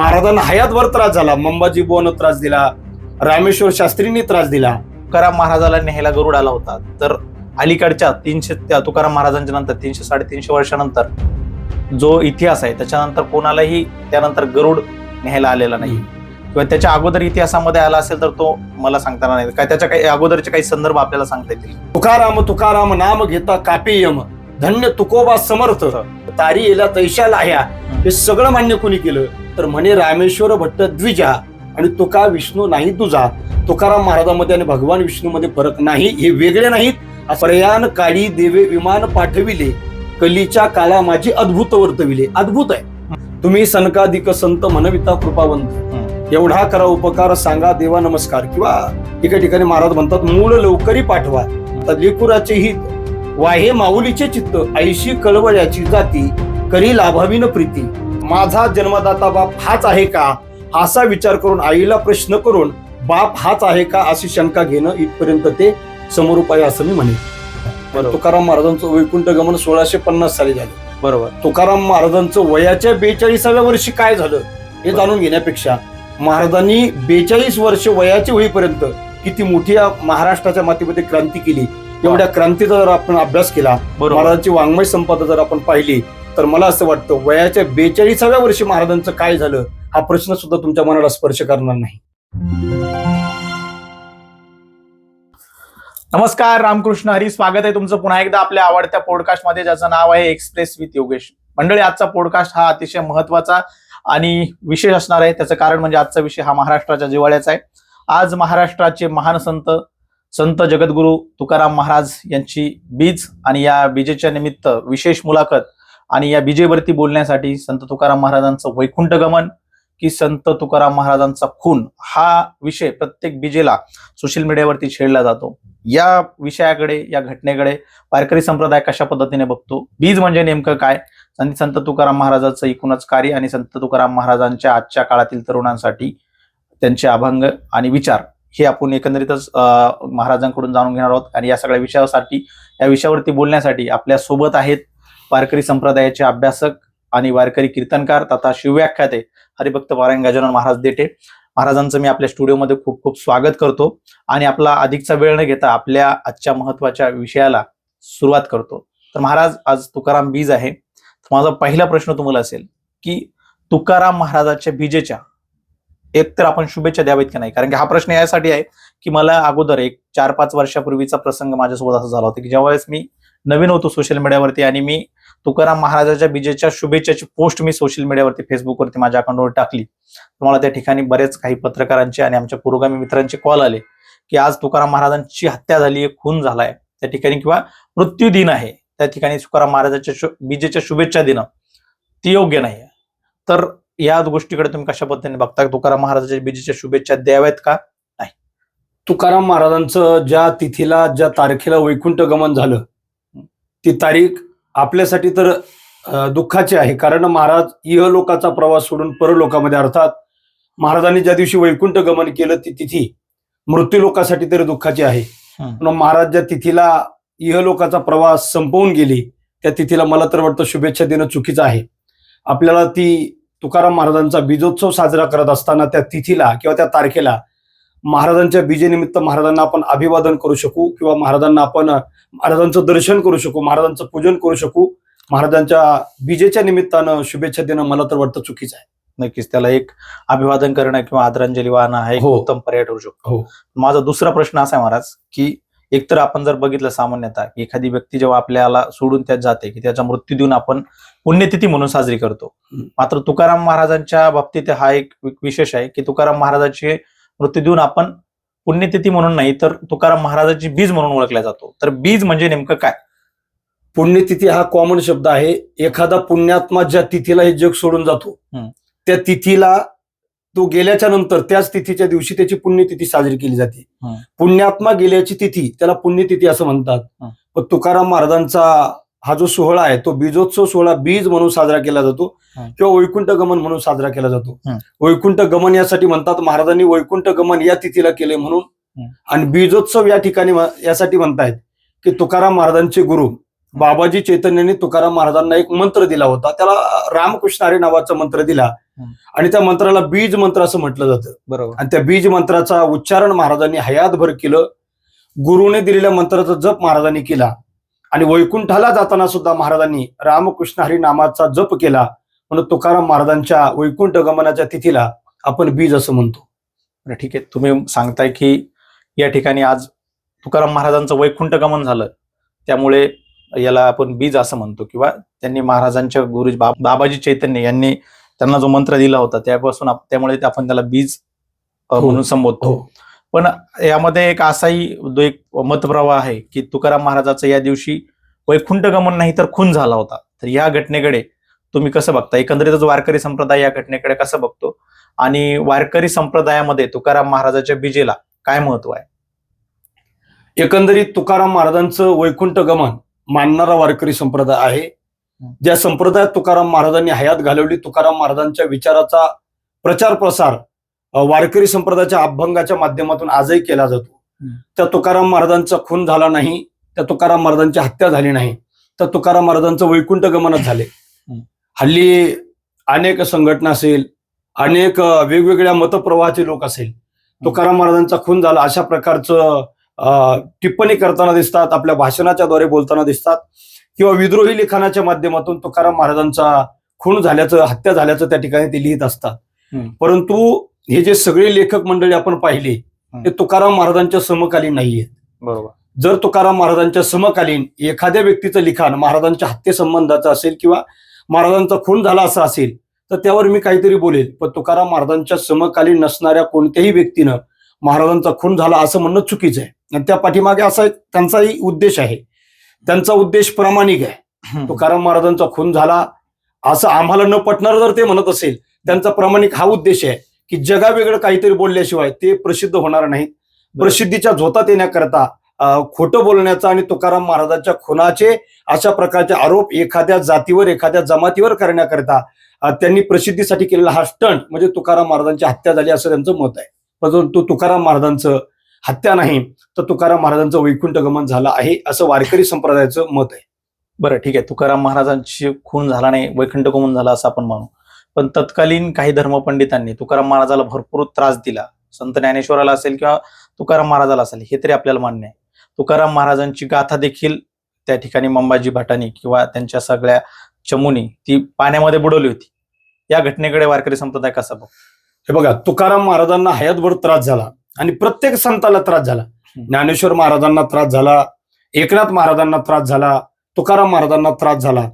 महाराजांना हयातभर त्रास झाला मंबाजी बुवानं त्रास दिला रामेश्वर शास्त्रींनी त्रास दिला. तुकाराम महाराजाला न्यायला गरुड आला होता. तर अलीकडच्या तीनशे त्या तुकाराम महाराजांच्या नंतर तीनशे साडेतीनशे वर्षानंतर जो इतिहास आहे त्याच्यानंतर कोणालाही त्यानंतर गरुड न्यायला आलेला नाही. किंवा त्याच्या अगोदर इतिहासामध्ये आला असेल तर तो मला सांगता येणार नाही. काय त्याच्या काही अगोदरचे काही संदर्भ आपल्याला सांगता येतील? तुकाराम तुकाराम नाम घेता कापे यम धन्य तुकोबा समर्थ तारी येला तैशा लाह्या हे. सगळं मान्य कोणी केलं? तर म्हणे रामेश्वर भट्ट द्विजा आणि तुका विष्णू नाही तुझा तुकाराम महाराजांमध्ये आणि भगवान विष्णूमध्ये फरक नाही हे वेगळे नाहीत. प्रयाण काळी देवे विमान पाठविले. कलीच्या काळा माझी अद्भुत वर्तविले. अद्भुत आहे. तुम्ही सनकाधिक संत मनविता कृपावंत. एवढा करा उपकार सांगा देवा नमस्कार. किंवा एका ठिकाणी महाराज म्हणतात मूळ लवकरी पाठवा. तर लेकुराचे हित. वाहे माऊलीचे चित्त ऐशी कळवळ्याची जाती करी लाभावीन प्रीती. माझा जन्मदाता बाप हाच आहे का? असा विचार करून आईला प्रश्न करून बाप हाच आहे का? अशी शंका घेणं इथपर्यंत ते समरूप आहे असं मी म्हणेन. तुकाराम महाराजांचं वैकुंठ गमन सोळाशे पन्नास साली झालं. बरोबर. तुकाराम महाराजांचं वयाच्या बेचाळीसाव्या वर्षी काय झालं हे जाणून घेण्यापेक्षा महाराजांनी बेचाळीस वर्ष वयाची होईपर्यंत किती मोठी महाराष्ट्राच्या मातीमध्ये क्रांती केली एवढ्या क्रांतीचा जर आपण अभ्यास केला महाराजांची वाङ्मय संपदा जर आपण पाहिली तर मला असं वाटतं वयाच्या बेचाळीसाव्या वर्षी महाराजांचं काय झालं हा प्रश्न सुद्धा तुमच्या मनाला स्पर्श करणार नाही. नमस्कार रामकृष्ण हरी. स्वागत आहे तुमचं पुन्हा एकदा आपल्या आवडत्या पॉडकास्टमध्ये ज्याचं नाव आहे एक्सप्रेस विथ योगेश मंडळी आजचा पॉडकास्ट हा अतिशय महत्त्वाचा आणि विशेष असणार आहे. त्याचं कारण म्हणजे आजचा विषय हा महाराष्ट्राच्या जिवाळ्याचा आहे. आज महाराष्ट्राचे महान संत संत जगद्गुरु तुकाराम महाराज यांची बीज आणि या बीजेच्या निमित्त विशेष मुलाखत आणि या बीजेवरती बोलण्यासाठी संत तुकाराम महाराजांचं वैकुंठ गमन की संत तुकाराम महाराजांचा खून हा विषय प्रत्येक बीजेला सोशल मीडियावरती छेडला जातो. या विषयाकडे या घटनेकडे वारकरी संप्रदाय कशा पद्धतीने बघतो? बीज म्हणजे नेमकं काय? आणि संत तुकाराम महाराजांचं एकूणच कार्य आणि संत तुकाराम महाराजांच्या आजच्या काळातील तरुणांसाठी त्यांचे अभंग आणि विचार. हे आपण एकंदरीतच महाराजांकडून जाणून घेणार आहोत. आणि या सगळ्या विषयासाठी या विषयावरती बोलण्यासाठी आपल्यासोबत आहेत वारकरी संप्रदायाचे अभ्यासक आणि वारकरी कीर्तनकार तथा शिवव्याख्याते हरिभक्त पारायण गजानन महाराज देठे. महाराजांचं मी आपल्या स्टुडिओमध्ये खूप खूप स्वागत करतो आणि आपला अधिकचा वेळ न घेता आपल्या आजच्या महत्त्वाच्या विषयाला सुरुवात करतो. तर महाराज आज तुकाराम बीज आहे. माझा पहिला प्रश्न तुम्हाला असेल की तुकाराम महाराजाच्या बीजेच्या एक तर आपण शुभेच्छा द्यावेत की नाही? कारण की हा प्रश्न यासाठी आहे की मला अगोदर एक चार पाच वर्षापूर्वीचा प्रसंग माझ्यासोबत असा झाला होता की ज्यावेळेस मी नवीन होतो सोशल मीडियावरती आणि मी तुकाराम महाराजाच्या बीजेच्या शुभेच्छाची पोस्ट मी सोशल मीडियावरती फेसबुकवरती माझ्या अकाउंटवर टाकली. तुम्हाला त्या ठिकाणी बरेच काही पत्रकारांचे आणि आमच्या पुरोगामी मित्रांचे कॉल आले की आज तुकाराम महाराजांची हत्या झाली आहे खून झालाय. त्या ठिकाणी किंवा मृत्यू दिन आहे. त्या ठिकाणी तुकाराम महाराजाच्या बीजेच्या शुभेच्छा देणं ती योग्य नाही तर या गोष्टीकडे तुम्ही कशा पद्धतीने बघता तुकाराम महाराजाच्या बीजेच्या शुभेच्छा द्याव्यात का? तुकाराम महाराजांचं ज्या तिथीला ज्या तारखेला वैकुंठ गमन झालं ती तारीख आपल्यासाठी तर दुःखाची आहे. कारण महाराज इहलोकाचा प्रवास सोडून परलोकामध्ये अर्थात महाराजांनी ज्या दिवशी वैकुंठ गमन केलं ती तिथी मृत्यू लोकासाठी तरी दुःखाची आहे. पण महाराज ज्या तिथीला इहलोकाचा प्रवास संपवून गेली त्या तिथीला मला तर वाटतं शुभेच्छा देणं चुकीचं आहे. आपल्याला ती तुकाराम महाराजांचा बीजोत्सव साजरा करत असताना त्या तिथीला किंवा त्या तारखेला महाराजांच्या बीजेनिमित्त महाराजांना आपण अभिवादन करू शकू किंवा महाराजांना आपण महाराजांचं दर्शन करू शकू महाराजांचं पूजन करू शकू महाराजांच्या बीजेच्या निमित्तानं शुभेच्छा देणं मला तर वाटतं चुकीचं आहे नक्कीच त्याला एक अभिवादन करणं किंवा आदरांजली वाहणं हा एक हो. उत्तम पर्याय ठरू शकतो हो. माझा दुसरा प्रश्न असा आहे महाराज की एकतर आपण जर बघितलं सामान्यतः की एखादी व्यक्ती जेव्हा आपल्याला सोडून त्यात जाते की त्याचा मृत्यू देऊन आपण पुण्यतिथी म्हणून साजरी करतो. मात्र तुकाराम महाराजांच्या बाबतीत हा एक विशेष आहे की तुकाराम महाराजाचे मृत्यू देऊन आपण पुण्यतिथी म्हणून नाही तर तुकाराम महाराजाची बीज म्हणून ओळखला जातो तर बीज म्हणजे नेमकं काय पुण्यतिथी हा कॉमन शब्द आहे एखादा पुण्यात्मा ज्या तिथीला हे जग सोडून जातो. त्या तिथीला तो गेल्याच्यानंतर त्याच तिथीच्या दिवशी त्याची पुण्यतिथी साजरी केली जाते. पुण्यात्मा गेल्याची तिथी त्याला पुण्यतिथी असं म्हणतात. पण तुकाराम महाराजांचा हा जो सोहळा आहे तो बीजोत्सव सोहळा बीज म्हणून साजरा केला जातो. किंवा वैकुंठ गमन म्हणून साजरा केला जातो. वैकुंठ गमन यासाठी म्हणतात महाराजांनी वैकुंठ गमन या तिथीला केले म्हणून. आणि बीजोत्सव या ठिकाणी यासाठी म्हणतायत की तुकाराम महाराजांचे गुरु बाबाजी चैतन्यांनी तुकाराम महाराजांना एक मंत्र दिला होता. त्याला रामकृष्ण हरी नावाचा मंत्र दिला. आणि त्या मंत्राला बीज मंत्र असं म्हटलं जातं. बरोबर. आणि त्या बीज मंत्राचा उच्चारण महाराजांनी हयातभर केलं. गुरुने दिलेल्या मंत्राचा जप महाराजांनी केला. आणि वैकुंठाला जाताना सुद्धा महाराजांनी रामकृष्ण हरी नामाचा जप केला. म्हणून तुकाराम महाराजांच्या वैकुंठ गमनाच्या तिथीला आपण बीज असं म्हणतो. ठीक आहे. तुम्ही सांगताय की या ठिकाणी आज तुकाराम महाराजांचं वैकुंठ गमन झालं. त्यामुळे याला आपण बीज असं म्हणतो किंवा त्यांनी महाराजांच्या गुरु बा- बाबाजी चैतन्य यांनी त्यांना जो मंत्र दिला होता त्यापासून त्यामुळे ते आपण त्याला बीज हो. म्हणून संबोधतो. पण यामध्ये एक असाही जो एक मतप्रवाह आहे की तुकाराम महाराजाचं या दिवशी वैकुंठ गमन नाही तर खून झाला होता. तर या घटनेकडे तुम्ही कसं बघता? एकंदरीतच वारकरी संप्रदाय या घटनेकडे कसं बघतो? आणि वारकरी संप्रदायामध्ये तुकाराम महाराजाच्या बीजेला काय महत्त्व आहे? एकंदरीत तुकाराम महाराजांचं वैकुंठ गमन मानणारा वारकरी संप्रदाय आहे. ज्या संप्रदायात तुकाराम महाराजांनी हयात घालवली तुकाराम महाराजांच्या विचाराचा प्रचार प्रसार वारकरी संप्रदायाच्या अभंगाच्या माध्यमातून आजही केला जातो. त्या तुकाराम महाराजांचा खून झाला नाही त्या तुकाराम महाराजांची हत्या झाली नाही तर तुकाराम महाराजांचं वैकुंठ गमनच झाले. हल्ली अनेक संघटना असेल अनेक वेगवेगळ्या मतप्रवाहाचे लोक असेल तुकाराम महाराजांचा खून झाला अशा प्रकारचं टिप्पणी करताना दिसतात आपल्या भाषणाच्या द्वारे बोलताना दिसतात. किंवा विद्रोही लिखाणाच्या माध्यमातून तुकाराम महाराजांचा खून झाल्याचं हत्या झाल्याचं त्या ठिकाणी ते लिहित असतात. परंतु हे जे सगळे लेखक मंडळी आपण पाहिले ते तुकाराम महाराजांच्या समकालीन नाहीयेत. बरोबर. जर तुकाराम महाराजांच्या समकालीन एखाद्या व्यक्तीचं लिखाण महाराजांच्या हत्येसंबंधाचं असेल किंवा महाराजांचा खून झाला असा असेल तर त्यावर मी काहीतरी बोलेल. पण तुकाराम महाराजांच्या समकालीन नसणाऱ्या कोणत्याही व्यक्तीनं महाराजांचा खून झाला असं म्हणणं चुकीचं आहे. त्या पाठीमागे असा एक त्यांचाही उद्देश आहे. त्यांचा उद्देश प्रामाणिक आहे. तुकाराम महाराजांचा खून झाला. असं आम्हाला न पटणार जर ते म्हणत असेल त्यांचा प्रामाणिक हा उद्देश आहे की जगावेगळं काहीतरी बोलल्याशिवाय ते प्रसिद्ध होणार नाहीत. प्रसिद्धीच्या झोतात येण्याकरता खोटं बोलण्याचा आणि तुकाराम महाराजांच्या खुनाचे अशा प्रकारचे आरोप एखाद्या जातीवर एखाद्या जमातीवर करण्याकरता त्यांनी प्रसिद्धीसाठी केलेला हा स्टंट म्हणजे तुकाराम महाराजांची हत्या झाली असं त्यांचं मत आहे. परंतु तुकाराम महाराजांचं हत्या नाही तर तुकाराम महाराजांचं वैकुंठ गमन झालं आहे असं वारकरी संप्रदायाचं मत आहे. बरं ठीक आहे. तुकाराम महाराजांची खून झाला नाही वैकुंठ गमन झाला असं आपण म्हणू पण तत्कालीन काही धर्मपंडितांनी तुकाराम महाराजाला भरपूर त्रास दिला. संत ज्ञानेश्वराला असेल किंवा तुकाराम महाराजाला असेल हे तरी आपल्याला मान्य आहे. तुकाराम महाराजांची गाथा देखील त्या ठिकाणी मंबाजी भटानी किंवा त्यांच्या सगळ्या चमुनी ती पाण्यामध्ये बुडवली होती. या घटनेकडे वारकरी संप्रदाय कसा बघ हे बघा तुकाराम महाराजांना हयातभर त्रास झाला. आणि प्रत्येक संताला त्रास झाला. ज्ञानेश्वर महाराजांना त्रास झाला. एकनाथ महाराजांना त्रास झाला. तुकाराम महाराजांना त्रास झाला.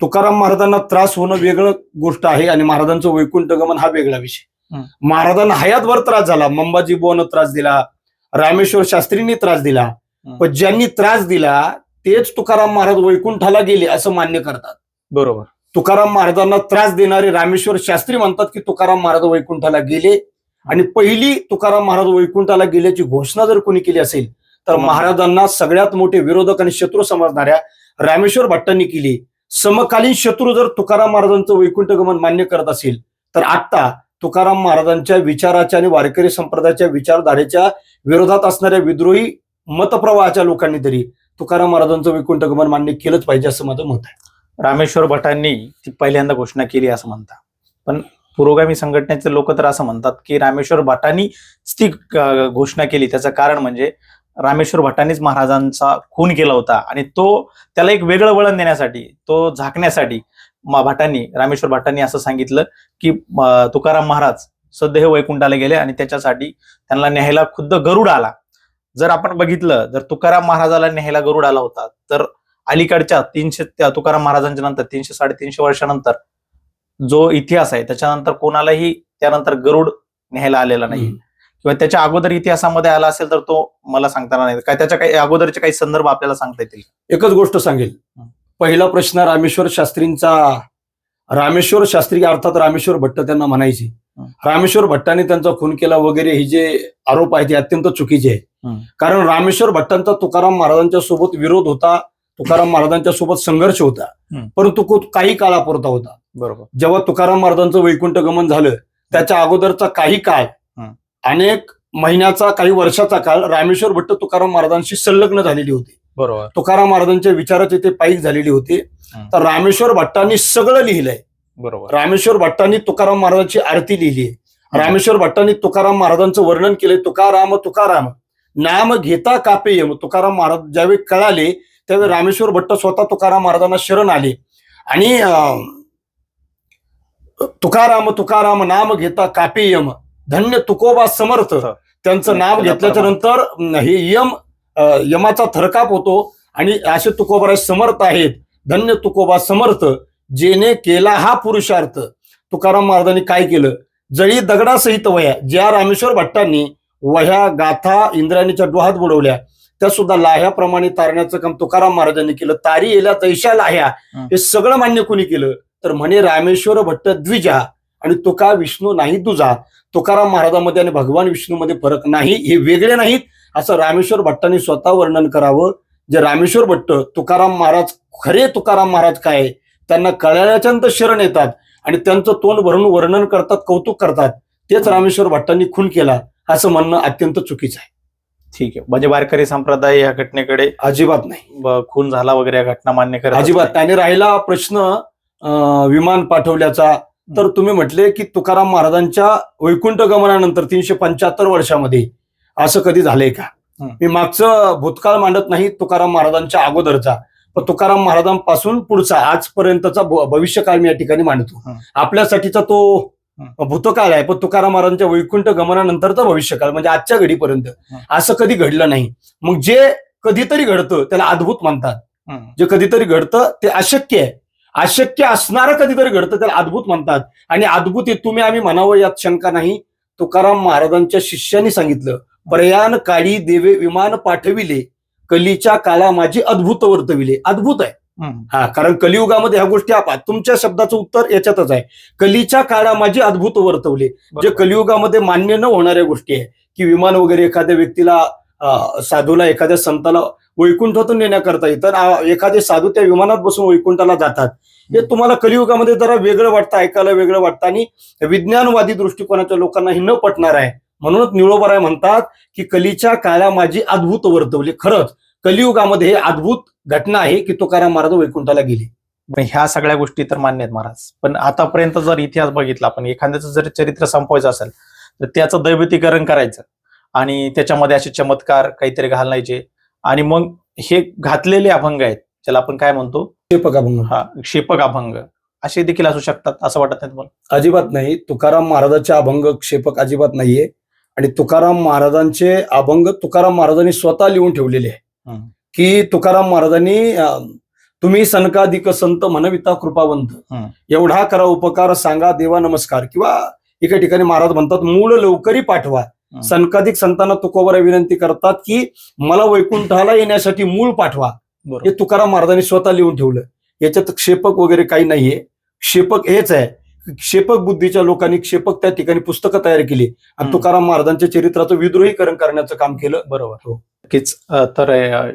तुकाराम महाराजांना त्रास होणं वेगळं गोष्ट आहे आणि महाराजांचं वैकुंठ गमन हा वेगळा विषय. महाराजांना हयातभर त्रास झाला. मंबाजी बोनं त्रास दिला. रामेश्वर शास्त्रींनी त्रास दिला. पण ज्यांनी त्रास दिला तेच तुकाराम महाराज वैकुंठाला गेले असं मान्य करतात. बरोबर. तुकाराम महाराजांना त्रास देणारे रामेश्वर शास्त्री म्हणतात की तुकाराम महाराज वैकुंठाला गेले आणि पहिली तुकाराम महाराज वैकुंठाला गेल्याची घोषणा जर कोणी केली असेल तर. महाराजांना सगळ्यात मोठे विरोधक आणि शत्रू समजणाऱ्या रामेश्वर भट्टांनी केली. समकालीन शत्रू जर तुकाराम महाराजांचं वैकुंठ गमन मान्य करत असेल तर आता तुकाराम महाराजांच्या विचाराच्या आणि वारकरी संप्रदायाच्या विचारधारेच्या विरोधात असणाऱ्या विद्रोही मतप्रवाहाच्या लोकांनी तरी तुकाराम महाराजांचं वैकुंठ गमन मान्य केलंच पाहिजे असं माझं मत आहे. रामेश्वर भटांनी ती पहिल्यांदा घोषणा केली असं म्हणतात. पण पुरोगामी संघटनेचे लोक तर असं म्हणतात की रामेश्वर भटांनी ती घोषणा केली. त्याचं कारण म्हणजे रामेश्वर भटांनीच महाराजांचा खून केला होता आणि तो त्याला एक वेगळं वळण देण्यासाठी तो झाकण्यासाठी भटांनी रामेश्वर भटांनी असं सांगितलं की तुकाराम महाराज सध्या हे वैकुंठाला गेले आणि त्याच्यासाठी त्यांना न्यायला खुद्द गरुड आला. जर आपण बघितलं जर तुकाराम महाराजाला न्यायला गरुड आला होता तर अलीकडच्या तीनशे त्या तुकाराम महाराजांच्या नंतर तीनशे साडेतीनशे वर्षानंतर जो इतिहास आहे त्याच्यानंतर कोणालाही त्यानंतर गरुड न्यायला आलेला नाही. किंवा त्याच्या अगोदर इतिहासामध्ये आला असेल तर तो मला सांगता येणार नाही. काय त्याच्या काही अगोदरचे काही संदर्भ आपल्याला सांगता येतील? एकच गोष्ट सांगेल. पहिला प्रश्न रामेश्वर शास्त्रींचा रामेश्वर शास्त्री अर्थात रामेश्वर भट्ट त्यांना म्हणायचे. रामेश्वर भट्टाने त्यांचा खून केला वगैरे हे जे आरोप आहेत ते अत्यंत चुकीचे आहे. कारण रामेश्वर भट्टांचा तुकाराम महाराजांच्या सोबत विरोध होता तुकाराम महाराजांच्या सोबत संघर्ष होता. परंतु काही काळापुरता होता. बरोबर. जेव्हा तुकाराम महाराजांचं वैकुंठ गमन झालं त्याच्या अगोदरचा काही काळ. अनेक महिन्याचा काही वर्षाचा काळ रामेश्वर भट्ट तुकाराम महाराजांशी संलग्न झालेली होती. बरोबर. तुकाराम महाराजांच्या विचाराचे ते पायीक झालेली होती. तर रामेश्वर भट्टांनी सगळं लिहिलंय. बरोबर. रामेश्वर भट्टांनी तुकाराम महाराजांची आरती लिहिली आहे रामेश्वर भट्टांनी तुकाराम महाराजांचं वर्णन केलंय तुकाराम तुकाराम नाम घेता कापे यम तुकाराम महाराज ज्यावेळी कळाले त्यावेळी रामेश्वर भट्ट स्वतः तुकाराम महाराजांना शरण आले. आणि तुकाराम तुकाराम नाम घेता कापे यम. धन्य तुकोबा समर्थ. त्यांचं नाव घेतल्याच्या नंतर हे यम यमाचा थरकाप होतो आणि असे तुकोबराज समर्थ आहेत. धन्य तुकोबा समर्थ जेने केला हा पुरुषार्थ. तुकाराम महाराजांनी काय केलं? जळी दगडासहित वह्या. ज्या रामेश्वर भट्टांनी वह्या गाथा इंद्रायणीच्या डोहात बुडवल्या. त्या सुद्धा लाह्याप्रमाणे तारण्याचं काम तुकाराम महाराजांनी केलं. तारी येल्या तैशा लाह्या. हे सगळं मान्य कोणी केलं? तर म्हणे रामेश्वर भट्ट द्विजा आणि तुका विष्णू नाही तुझा तुकाराम महाराजांमध्ये आणि भगवान विष्णूमध्ये फरक नाही हे वेगळे नाहीत. असं रामेश्वर भट्टांनी स्वतः वर्णन करावं. जे रामेश्वर भट्ट तुकाराम महाराज खरे तुकाराम महाराज काय त्यांना कळल्याच्या नंतर शरण येतात आणि त्यांचं तोंड भरून वर्णन करतात कौतुक करतात. तेच रामेश्वर भट्टांनी खून केला असं म्हणणं अत्यंत चुकीचं आहे. ठीक आहे. म्हणजे वारकरी संप्रदाय या घटनेकडे अजिबात नाही. खून झाला वगैरे या घटना मान्य करत अजिबात त्याने राहिला प्रश्न विमान पाठवल्याचा. तर तुम्ही म्हटले की तुकाराम महाराजांच्या वैकुंठ गमनानंतर तीनशे पंच्याहत्तर वर्षामध्ये असं कधी झालंय का. मी मागचं भूतकाळ मांडत नाही तुकाराम महाराजांच्या अगोदरचा. पण तुकाराम महाराजांपासून पुढचा आजपर्यंतचा भविष्यकाळ मी या ठिकाणी मांडतो. आपल्यासाठीचा तो भूतकाळ आहे पण तुकाराम महाराजांच्या वैकुंठ गमनानंतरचा भविष्यकाळ म्हणजे आजच्या घडीपर्यंत. असं कधी घडलं नाही. मग जे कधीतरी घडतं त्याला अद्भुत म्हणतात. जे कधीतरी घडतं ते अशक्य आहे. अशक्य असणारं कधीतरी घडतं त्याला अद्भुत म्हणतात. आणि अद्भुत हे तुम्ही आम्ही म्हणावं यात शंका नाही. तुकाराम महाराजांच्या शिष्यांनी सांगितलं प्रयाण काळी देवे विमान पाठविले कलीच्या काळा माझी अद्भुत वर्तविले. अद्भुत आहे. हा कारण कलियुगामध्ये ह्या गोष्टी आपण तुमच्या शब्दाचं उत्तर याच्यातच आहे. कलीच्या काळा माझी अद्भुत वर्तवले. जे. कलियुगामध्ये मान्य न होणाऱ्या गोष्टी आहे की विमान वगैरे एखाद्या व्यक्तीला साधूला एखाद्या संताला वैकुंठातून नेण्याकरता. आणि एखादे साधू त्या विमानात बसून वैकुंठाला जातात. हे तुम्हाला कलियुगामध्ये जरा वेगळं वाटतं ऐकायला वेगळं वाटतं आणि विज्ञानवादी दृष्टिकोनाच्या लोकांना हे न पटणार आहे. म्हणूनच निळोबराय म्हणतात की कलीच्या काळा माझी अद्भुत वर्तवली. खरंच कलियुगामध्ये हे अद्भुत घटना आहे की तुकाराम महाराज वैकुंठाला गेली. ह्या सगळ्या गोष्टी तर मान्य आहेत महाराज. पण आतापर्यंत जर इतिहास बघितला आपण एखाद्याचं जर चरित्र संपवायचं असेल तर त्याचं दैवतीकरण करायचं आणि त्याच्यामध्ये असे चमत्कार काहीतरी घालायचे आणि मग हे घातलेले अभंग आहेत ज्याला आपण काय म्हणतो? शेपक अभंग. हा क्षेपक अभंग. असे देखील असू शकतात असं वाटत नाही तुम्हाला? अजिबात नाही. तुकाराम महाराजांचे अभंग क्षेपक अजिबात नाहीये. आणि तुकाराम महाराजांचे अभंग तुकाराम महाराजांनी स्वतः लिहून ठेवलेले आहे. की तुकाराम महाराजांनी तुम्ही सनकाधिक संत म्हणविता कृपावंत. एवढा करा उपकार सांगा देवा नमस्कार. किंवा एका ठिकाणी महाराज म्हणतात मूळ लवकरी पाठवा. सनकाधिक संतांना तुकोबरा विनंती करतात की मला वैकुंठाला येण्यासाठी मूळ पाठवा. हे तुकाराम महाराजांनी स्वतः लिहून ठेवलं. याच्यात क्षेपक वगैरे काही नाहीये. क्षेपक हेच आहे. क्षेपक बुद्धीच्या लोकांनी क्षेपक त्या ठिकाणी पुस्तकं तयार केली. आणि. तुकाराम महाराजांच्या चरित्राचं विद्रोहीकरण करण्याचं काम केलं. बरोबर. हो. नक्कीच तर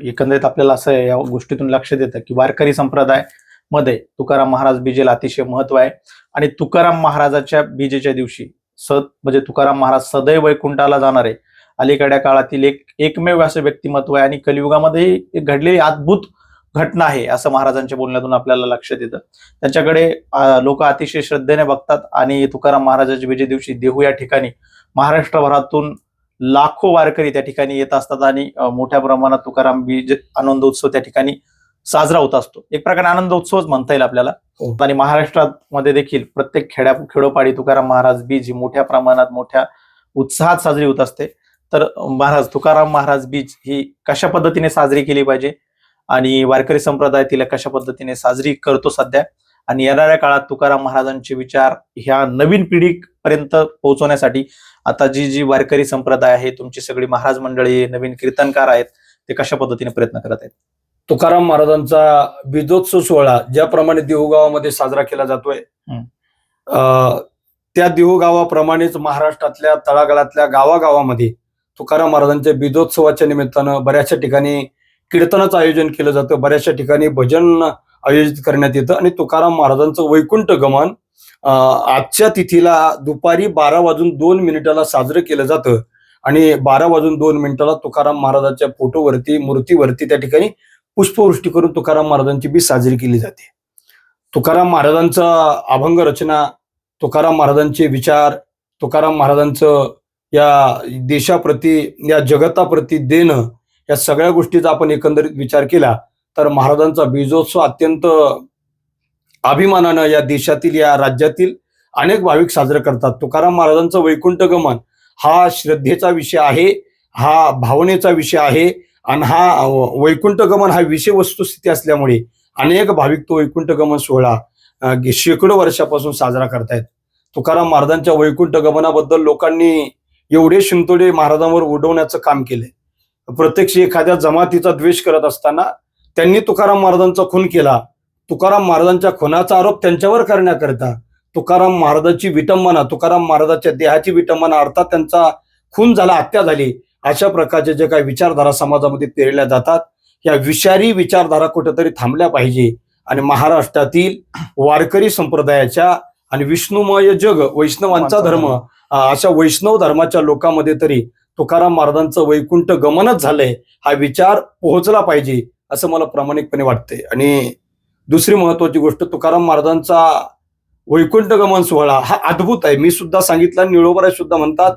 एकंदरीत आपल्याला असं या गोष्टीतून लक्षात येतं की वारकरी संप्रदायमध्ये तुकाराम महाराज बीजेला अतिशय महत्त्व आहे. आणि तुकाराम महाराजाच्या बीजेच्या दिवशी सद म्हणजे तुकाराम महाराज सदैव वैकुंठाला जाणारे अलीकड्या काळातील एक एकमेव असं व्यक्तिमत्व आहे आणि कलियुगामध्ये एक घडलेली अद्भुत घटना आहे असं महाराजांच्या बोलण्यातून आपल्याला लक्षात येतं. त्यांच्याकडे लोक अतिशय श्रद्धेने बघतात आणि तुकाराम महाराजाच्या विजय दिवशी देहू या ठिकाणी महाराष्ट्रभरातून लाखो वारकरी त्या ठिकाणी येत असतात आणि मोठ्या प्रमाणात तुकाराम बीज आनंद उत्सव त्या ठिकाणी साजरा होत असतो. एक प्रकारे आनंद उत्सवच म्हणता येईल आपल्याला. हो. आणि महाराष्ट्रामध्ये देखील प्रत्येक खेड्या खेडोपाडी तुकाराम महाराज बीज ही मोठ्या प्रमाणात मोठ्या उत्साहात साजरी होत असते. तर महाराज तुकाराम महाराज बीज ही कशा पद्धतीने साजरी केली पाहिजे? आणि वारकरी संप्रदाय तिला कशा पद्धतीने साजरी करतो सध्या? आणि येणाऱ्या काळात तुकाराम महाराजांचे विचार ह्या नवीन पिढीपर्यंत पोहोचवण्यासाठी आता जी जी वारकरी संप्रदाय आहे तुमची सगळी महाराज मंडळी नवीन कीर्तनकार आहेत ते कशा पद्धतीने प्रयत्न करत आहेत? तुकाराम महाराजांचा बीजोत्सव सोहळा ज्याप्रमाणे देहू गावामध्ये साजरा केला जातोय त्या देहू गावाप्रमाणेच महाराष्ट्रातल्या तळागाळातल्या गावागावामध्ये तुकाराम महाराजांच्या बीजोत्सवाच्या निमित्तानं बऱ्याचशा ठिकाणी कीर्तनाचं आयोजन केलं जातं. बऱ्याचशा ठिकाणी भजन आयोजित करण्यात येतं आणि तुकाराम महाराजांचं वैकुंठ गमन आजच्या तिथीला दुपारी बारा वाजून दोन मिनिटाला साजरं केलं जातं आणि बारा वाजून दोन मिनिटाला तुकाराम महाराजांच्या फोटोवरती मूर्तीवरती त्या ठिकाणी पुष्पवृष्टी करून तुकाराम महाराजांची बी साजरी केली जाते. तुकाराम महाराजांचा अभंग रचना तुकाराम महाराजांचे विचार तुकाराम महाराजांचं या देशाप्रती या जगताप्रती देणं या सगळ्या गोष्टीचा आपण एकंदरीत विचार केला तर महाराजांचा बीजोत्सव अत्यंत अभिमानानं या देशातील या राज्यातील अनेक भाविक साजरे करतात. तुकाराम महाराजांचं वैकुंठ गमन हा श्रद्धेचा विषय आहे हा भावनेचा विषय आहे आणि हा वैकुंठगमन हा विषय वस्तुस्थिती असल्यामुळे अनेक भाविक तो वैकुंठ गमन सोहळा शेकडो वर्षापासून साजरा करतायत. तुकाराम महाराजांच्या वैकुंठ गमनाबद्दल लोकांनी एवढे शिंतोडे महाराजांवर उडवण्याचं काम केलंय. प्रत्यक्ष एखाद्या जमातीचा द्वेष करत असताना त्यांनी तुकाराम महाराजांचा खून केला. तुकाराम महाराजांच्या खुनाचा आरोप त्यांच्यावर करण्याकरता तुकाराम महाराजांची विटंबना तुकाराम महाराजांच्या देहाची विटंबना अर्थात त्यांचा खून झाला हत्या झाली. अशा प्रकारचे जे काही विचारधारा समाजामध्ये पेरल्या जातात या विषारी विचारधारा कुठेतरी थांबल्या पाहिजे. आणि महाराष्ट्रातील वारकरी संप्रदायाच्या आणि विष्णुमय जग वैष्णवांचा धर्म अशा वैष्णव धर्माच्या लोकांमध्ये तरी तुकाराम महाराजांचं वैकुंठ गमनच झालंय हा विचार पोहोचला पाहिजे असं मला प्रामाणिकपणे वाटतंय. आणि दुसरी महत्वाची गोष्ट तुकाराम महाराजांचा वैकुंठ गमन सोहळा हा अद्भुत आहे. मी सुद्धा सांगितलं निळोबराय सुद्धा म्हणतात.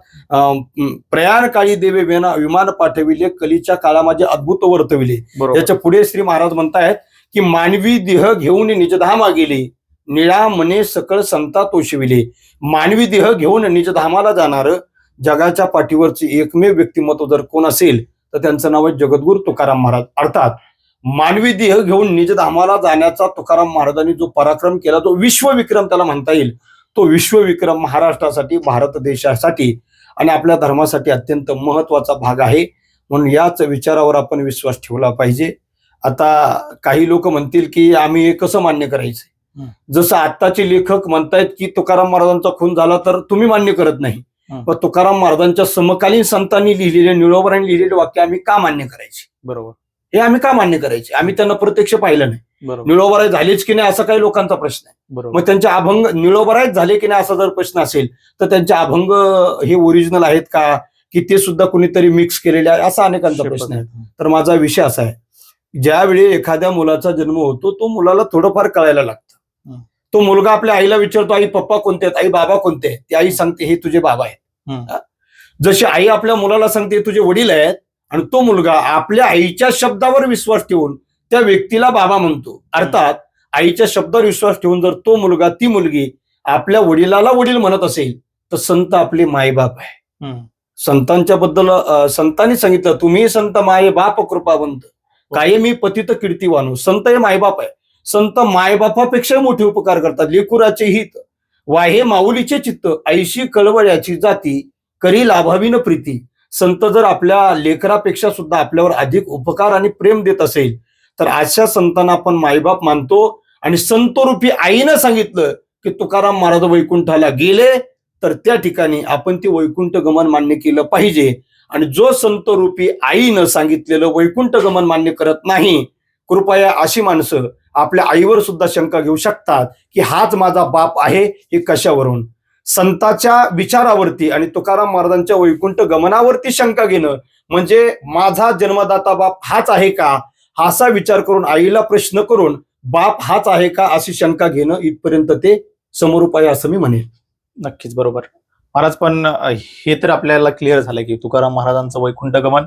प्रयाण काळी देवे वेना विमान पाठविले कलीच्या काळा माझे अद्भुत वर्तविले. याच्यापुढे श्री महाराज म्हणतायत की मानवी देह घेऊन निजधामा गेली. निळा मने सकळ संता तोषविले मानवी देह घेऊन निजधामाला जाणार जगाच्या पाठीवरचे एकमेव व्यक्तिमत्व जर कोण असेल तर त्यांचं नाव आहे जगद्गुरु तुकाराम महाराज. अर्थात मानवी देह घेऊन निजधामाला जाण्याचा तुकाराम महाराजांनी जो पराक्रम केला तो विश्वविक्रम त्याला म्हणता येईल. तो विश्वविक्रम महाराष्ट्रासाठी भारत देशासाठी आणि आपल्या धर्मासाठी अत्यंत महत्त्वाचा भाग आहे. म्हणून याच विचारावर आपण विश्वास ठेवला पाहिजे. आता काही लोक म्हणतील की आम्ही हे कसं मान्य करायचं. जसं आत्ताचे लेखक म्हणतायत की तुकाराम महाराजांचा खून झाला तर तुम्ही मान्य करत नाही. पण तुकाराम महाराजांच्या समकालीन संतांनी लिहिलेले निळोबरांनी लिहिलेले वाक्य आम्ही का मान्य करायचे? बरोबर. हे आम्ही का मान्य करायचे? आम्ही त्यांना प्रत्यक्ष पाहिलं नाही. निळोबराय झालेच की नाही असा काही लोकांचा प्रश्न आहे. मग त्यांचे अभंग निळोबरायच झाले की नाही असा जर प्रश्न असेल तर त्यांचे अभंग हे ओरिजिनल आहेत का? की ते सुद्धा कुणीतरी मिक्स केलेले आहे असा अनेकांचा प्रश्न आहे. तर माझा विषय असा आहे. ज्यावेळी एखाद्या मुलाचा जन्म होतो तो मुलाला थोडंफार कळायला लागतं. तो मुलगा आपल्या आईला विचारतो आई पप्पा कोणते आहेत? आई बाबा कोणते आहेत? ती आई सांगते हे तुझे बाबा आहेत? जशी आई आपल्या मुलाला सांगते तुझे वडील आहेत. आणि तो मुलगा आपल्या आईच्या शब्दावर विश्वास ठेवून त्या व्यक्तीला बाबा म्हणतो. अर्थात आईच्या शब्दावर विश्वास ठेवून जर तो मुलगा ती मुलगी आपल्या वडिलाला वडील म्हणत असेल तर संत आपले मायबाप आहे. संतांच्या बद्दल संतांनी सांगितलं तुम्ही संत माये बाप कृपावंत. कायमी पतित कीर्तिवानो संत हे मायबाप आहे. संत मायबापापेक्षा मोठे उपकार करतात. लेकुराचे हित. वाहे माऊलीचे चित्त. ऐशी कळवळ्याची जाती. करी लाभावीन प्रीती. संत जर आपल्या लेकरापेक्षा सुद्धा आपल्यावर अधिक उपकार आणि प्रेम देत असेल तर अशा संतांना आपण मायबाप मानतो. आणि संतरूपी आईनं सांगितलं की तुकाराम महाराज वैकुंठाला गेले तर त्या ठिकाणी आपण ते वैकुंठ गमन मान्य केलं पाहिजे. आणि जो संतरूपी आईनं सांगितलेलं वैकुंठ गमन मान्य करत नाही कृपया अशी माणसं आपल्या आईवर सुद्धा शंका घेऊ शकतात की हाच माझा बाप आहे हे कशावरून? संताच्या विचारावरती आणि तुकाराम महाराजांच्या वैकुंठ गमनावरती शंका घेणं म्हणजे माझा जन्मदाता बाप हाच आहे का? हा असा विचार करून आईला प्रश्न करून बाप हाच आहे का अशी शंका घेणं इथपर्यंत ते समरूप आहे असं मी म्हणेन नक्कीच बरोबर. महाराज पण हे तर आपल्याला क्लिअर झालं की तुकाराम महाराजांचं वैकुंठ गमन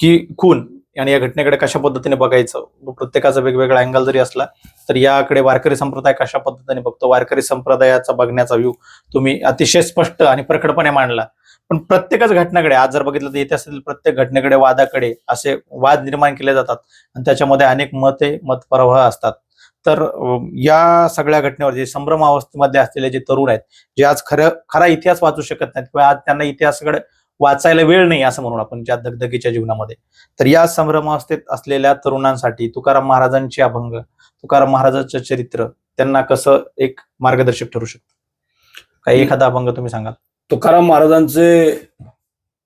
की खून? आणि या घटनेकडे कशा पद्धतीने बघायचं? प्रत्येकाचा वेगवेगळा अँगल जरी असला तर याकडे वारकरी संप्रदाय कशा पद्धतीने बघतो? वारकरी संप्रदायाचा बघण्याचा व्ह्यू तुम्ही अतिशय स्पष्ट आणि प्रकटपणे मांडला. पण प्रत्येकच घटनेकडे आज जर बघितलं तर इतिहासातील प्रत्येक घटनेकडे वादाकडे असे वाद निर्माण केले जातात आणि त्याच्यामध्ये अनेक मते मतप्रवाह असतात. तर या सगळ्या घटनेवर जे संभ्रम अवस्थेमध्ये असलेले जे तरुण आहेत जे आज खरं खरा इतिहास वाचू शकत नाहीत किंवा आज त्यांना इतिहासाकडे वाचायला वेळ नाही असं म्हणून आपण ज्या दगदगीच्या जीवनामध्ये. तर या संभ्रमावस्थेत असलेल्या तरुणांसाठी तुकाराम महाराजांचे अभंग तुकाराम महाराजांचं चरित्र त्यांना कसं एक मार्गदर्शक ठरू शकतं? काही एखादा अभंग तुम्ही सांगाल? तुकाराम महाराजांचे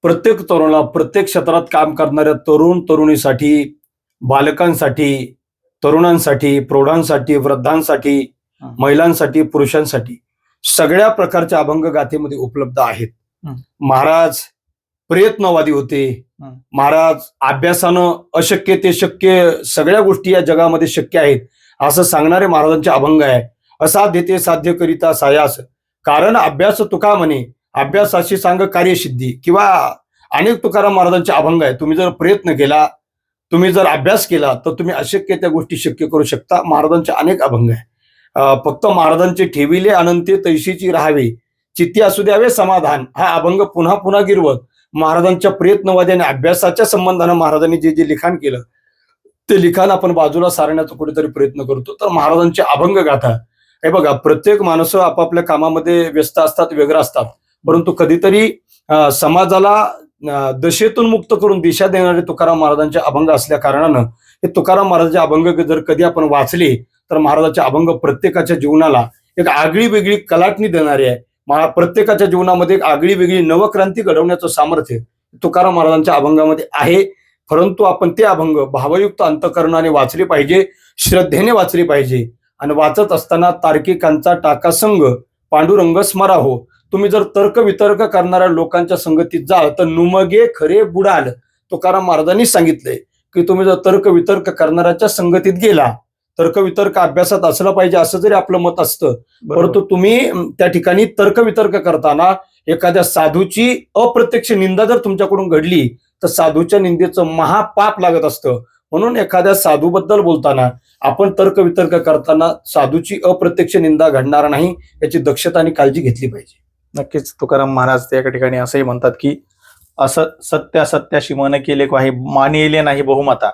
प्रत्येक तरुणाला प्रत्येक क्षेत्रात काम करणाऱ्या तरुण तरुणीसाठी बालकांसाठी तरुणांसाठी प्रौढांसाठी वृद्धांसाठी. महिलांसाठी पुरुषांसाठी सगळ्या प्रकारच्या अभंग गाथेमध्ये उपलब्ध आहेत. महाराज प्रयत्नवादी होते. महाराज अभ्यासानं अशक्य ते शक्य सगळ्या गोष्टी या जगामध्ये शक्य आहेत असं सांगणारे महाराजांचे अभंग आहे. असाध्य ते साध्य करिता सायास. कारण अभ्यास तुका म्हणे अभ्यासाशी सांग कार्यसिद्धी किंवा अनेक तुकाराम महाराजांचे अभंग आहे. तुम्ही जर प्रयत्न केला तुम्ही जर अभ्यास केला तर तुम्ही अशक्य त्या गोष्टी शक्य करू शकता. महाराजांचे अनेक अभंग आहे. फक्त महाराजांचे ठेविले अनंते तैशीची राहावे. चित्ती असू द्यावे समाधान. हा अभंग पुन्हा पुन्हा गिरवत महाराजांच्या प्रयत्नवादी आणि अभ्यासाच्या संबंधानं महाराजांनी जे जे लिखाण केलं ते लिखाण आपण बाजूला सारण्याचा कुठेतरी प्रयत्न करतो. तर महाराजांचे अभंग गाथा हे बघा प्रत्येक माणसं आपापल्या कामामध्ये व्यस्त असतात वेगळं असतात. परंतु कधीतरी समाजाला दशेतून मुक्त करून दिशा देणारे तुकाराम महाराजांचे अभंग असल्या कारणानं हे तुकाराम महाराजांचे अभंग जर कधी आपण वाचले तर महाराजांचे अभंग प्रत्येकाच्या जीवनाला एक आगळी वेगळी कलाटणी देणारी आहे. मला प्रत्येकाच्या जीवनामध्ये एक आगळी वेगळी नवक्रांती घडवण्याचं सामर्थ्य तुकाराम महाराजांच्या अभंगामध्ये आहे. परंतु आपण ते अभंग भावयुक्त अंतकरणाने वाचले पाहिजे श्रद्धेने वाचले पाहिजे. आणि वाचत असताना तार्किकांचा टाका संघ पांडुरंग स्मरा हो तुम्ही जर तर्क वितर्क करणाऱ्या लोकांच्या संगतीत जाल तर नुमगे खरे बुडाल. तुकाराम महाराजांनी सांगितले की तुम्ही जर तर्क वितर्क करणाऱ्याच्या संगतीत गेला तर्क वितर्क अभ्यासात असलं पाहिजे असं जरी आपलं मत असतं परंतु तुम्ही त्या ठिकाणी तर्क वितर्क करताना एखाद्या साधूची अप्रत्यक्ष निंदा जर तुमच्याकडून घडली तर साधूच्या निंदेचं महापाप लागत असतं. म्हणून एखाद्या साधूबद्दल बोलताना आपण तर्क वितर्क करताना साधूची अप्रत्यक्ष निंदा घडणार नाही याची दक्षता आणि काळजी घेतली पाहिजे. नक्कीच तुकाराम महाराज त्या ठिकाणी असंही म्हणतात की असं सत्य असत्याशी मन केले काही मानिले नाही बहुमता.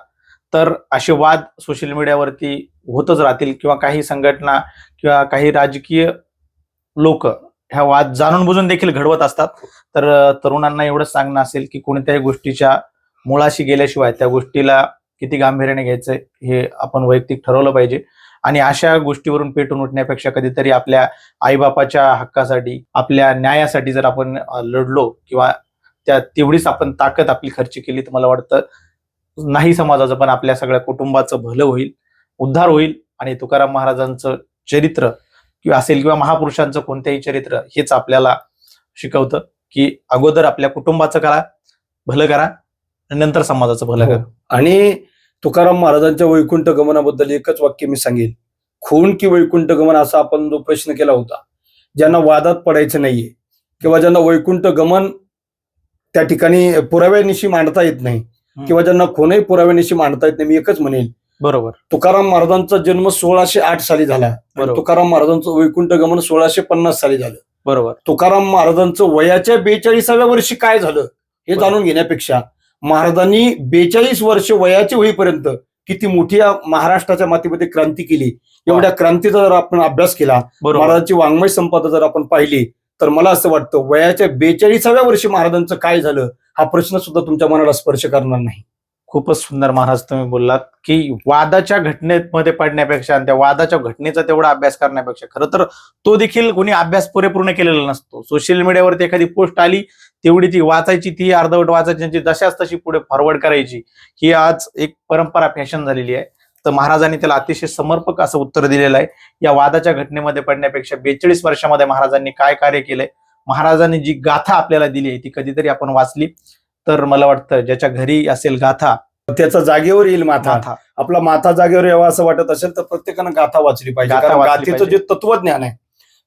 तर असे वाद सोशल मीडियावरती होतच राहतील किंवा काही संघटना किंवा काही राजकीय लोक ह्या वाद जाणून बुजून देखील घडवत असतात. तर तरुणांना एवढंच सांगणं असेल की कोणत्याही गोष्टीच्या मुळाशी गेल्याशिवाय त्या गोष्टीला किती गांभीर्याने घ्यायचं हे आपण वैयक्तिक ठरवलं पाहिजे. आणि अशा गोष्टीवरून पेटून उठण्यापेक्षा कधीतरी आपल्या आईबापाच्या हक्कासाठी आपल्या न्यायासाठी जर आपण लढलो किंवा त्या तेवढीच आपण ताकद आपली खर्च केली तर मला वाटतं नाही समाजाचं पण आपल्या सगळ्या कुटुंबाचं भलं होईल. उद्धार होईल आणि तुकाराम महाराजांचं चरित्र किंवा असेल किंवा महापुरुषांचं कोणत्याही चरित्र हेच आपल्याला शिकवतं की अगोदर आपल्या कुटुंबाचं करा भलं करा आणि नंतर समाजाचं भलं करा. आणि तुकाराम महाराजांच्या वैकुंठ गमनाबद्दल एकच वाक्य मी सांगेल खून की वैकुंठ गमन असा आपण जो प्रश्न केला होता ज्यांना वादात पडायचं नाहीये किंवा ज्यांना वैकुंठ गमन त्या ठिकाणी पुराव्यानिशी मांडता येत नाही किंवा ज्यांना कोणही पुराव्यानिशी मांडता येत नाही मी एकच म्हणेल बरोबर. तुकाराम महाराजांचा जन्म सोळाशे आठ साली झाला बरोबर. तुकाराम महाराजांचं वैकुंठ गमन सोळाशे पन्नास साली झालं. बरोबर. तुकाराम महाराजांचं वयाच्या बेचाळीसाव्या वर्षी काय झालं हे बरोबर. जाणून घेण्यापेक्षा महाराजांनी बेचाळीस वर्ष वयाचे होईपर्यंत किती मोठी या महाराष्ट्राच्या मातीमध्ये क्रांती केली. एवढ्या क्रांतीचा जर आपण अभ्यास केला बरोबर. महाराजांची वाङ्मय संपदा जर आपण पाहिली तर मला असं वाटतं वयाच्या बेचाळीसाव्या वर्षी महाराजांचं काय झालं हा प्रश्न सुद्धा तुमच्या मनाला स्पर्श करणार नाही. खूपच सुंदर महाराज तुम्ही बोललात की वादाच्या घटनेमध्ये पडण्यापेक्षा आणि त्या वादाच्या घटनेचा तेवढा अभ्यास करण्यापेक्षा खरं तर तो देखील कोणी अभ्यास पुरेपूर्ण केलेला नसतो. सोशल मीडियावरती एखादी पोस्ट आली तेवढी ती वाचायची ती अर्धवट वाचायची जशाच तशी पुढे फॉरवर्ड करायची ही आज एक परंपरा फॅशन झालेली आहे. तर महाराजांनी त्याला अतिशय समर्पक असं उत्तर दिलेलं आहे. या वादाच्या घटनेमध्ये पडण्यापेक्षा बेचाळीस वर्षामध्ये महाराजांनी काय कार्य केलंय? महाराजांनी जी गाथा आपल्याला दिली आहे ती कधीतरी आपण वाचली. तर मला वाटतं ज्याच्या घरी असेल गाथा त्याचा जागेवर येईल माथा. गाथा आपला माथा जागेवर यावा असं वाटत असेल तर प्रत्येकानं गाथा वाचली पाहिजे. गाथा कारण वाचली गाथेचं जे तत्वज्ञान आहे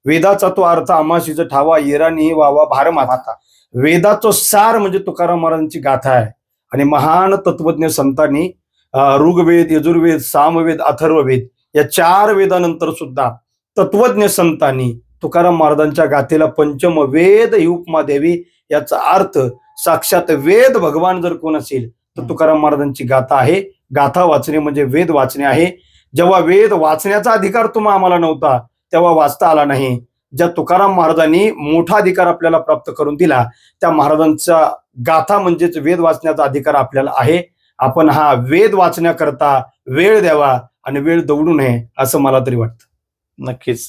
वेदाचा तो अर्थ आमाशीचा ठावा येरानी वावा भार माथा. माथा. वेदाचं सार म्हणजे तुकाराम महाराजांची गाथा आहे. आणि महान तत्वज्ञ संतांनी अं, ऋग्वेद यजुर्वेद सामवेद अथर्ववेद या चार वेदानंतर सुद्धा तत्वज्ञ संतांनी तुकाराम महाराजांच्या गाथेला पंचम वेद ही उपमा द्यावी याचा अर्थ साक्षात वेद भगवान जर कोण असेल तर तुकाराम महाराजांची गाथा आहे. गाथा वाचणे म्हणजे वेद वाचणे आहे. जेव्हा वेद वाचण्याचा अधिकार तुम्हा आम्हाला नव्हता तेव्हा वाचता आला नाही. ज्या तुकाराम महाराजांनी मोठा अधिकार आपल्याला प्राप्त करून दिला त्या महाराजांचा गाथा म्हणजेच वेद वाचण्याचा अधिकार आपल्याला आहे. आपण हा वेद वाचण्याकरता वेळ द्यावा आणि वेळ दौडू नये असं मला तरी वाटतं. नक्कीच.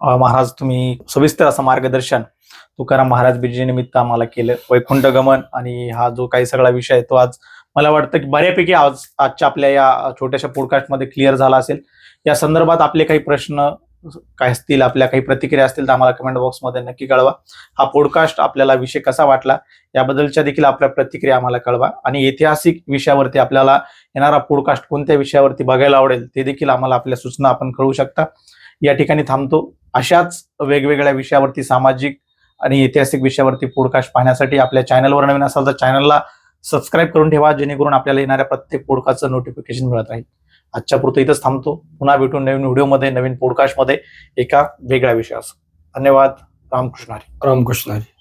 महाराज तुम्ही सविस्तर असं मार्गदर्शन तुकाराम महाराज बिर्जी निमित्त आम्हाला केलं. वैकुंठ गमन आणि हा जो काही सगळा विषय आहे तो आज मला वाटतं की बऱ्यापैकी आज आजच्या आपल्या या छोट्याशा पॉडकास्टमध्ये क्लिअर झाला असेल. या संदर्भात आपले काही प्रश्न काय असतील आपल्या काही प्रतिक्रिया असतील तर आम्हाला कमेंट बॉक्समध्ये नक्की कळवा. हा पॉडकास्ट आपल्याला विषय कसा वाटला याबद्दलच्या देखील आपल्या प्रतिक्रिया आम्हाला कळवा. आणि ऐतिहासिक विषयावरती आपल्याला येणारा पॉडकास्ट कोणत्या विषयावरती बघायला आवडेल ते देखील आम्हाला आपल्या सूचना आपण कळवू शकता. या ठिकाणी थांबतो. अशाच वेगवेगळ्या विषयावरती सामाजिक आणि ऐतिहासिक विषयावरती पॉडकास्ट पाहण्यासाठी आपल्या चॅनलवर नवीन असाल तर चॅनलला सबस्क्राईब करून ठेवा जेणेकरून आपल्याला येणाऱ्या प्रत्येक पॉडकास्टचं नोटिफिकेशन मिळत राहील. आजच्या पुरतं इथंच थांबतो. पुन्हा भेटून नवीन व्हिडिओमध्ये नवीन पॉडकास्टमध्ये एका वेगळ्या विषयास धन्यवाद. रामकृष्ण हरी. रामकृष्ण हरी.